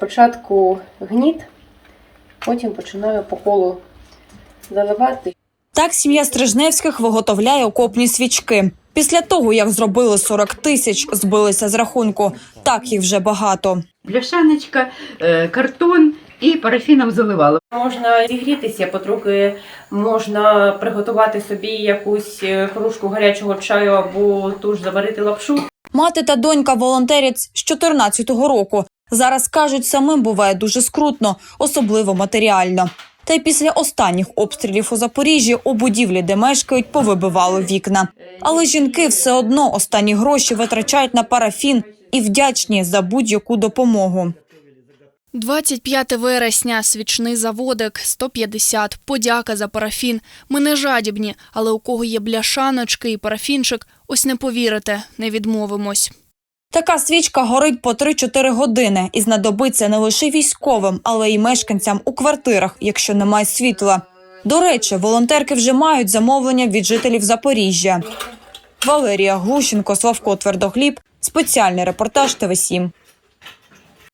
Спочатку гніт, потім починаю по колу заливати. Так сім'я Стрижневських виготовляє окопні свічки. Після того, як зробили 40 тисяч, збилися з рахунку. Так їх вже багато. Бляшаночка, е, картон і парафіном заливали. Можна зігрітися потрохи, можна приготувати собі якусь е, кружку гарячого чаю або ту ж заварити лапшу. Мати та донька волонтерять з 14-го року. Зараз кажуть, самим буває дуже скрутно, особливо матеріально. Та й після останніх обстрілів у Запоріжжі у будівлі, де мешкають, повибивало вікна. Але жінки все одно останні гроші витрачають на парафін і вдячні за будь-яку допомогу. 25 вересня, свічний заводик, 150, подяка за парафін. Ми не жадібні, але у кого є бляшаночки і парафінчик, ось не повірите, не відмовимось. Така свічка горить по 3-4 години і знадобиться не лише військовим, але й мешканцям у квартирах, якщо немає світла. До речі, волонтерки вже мають замовлення від жителів Запоріжжя. Валерія Глущенко, Славко Твердохліб. Спеціальний репортаж ТВ 7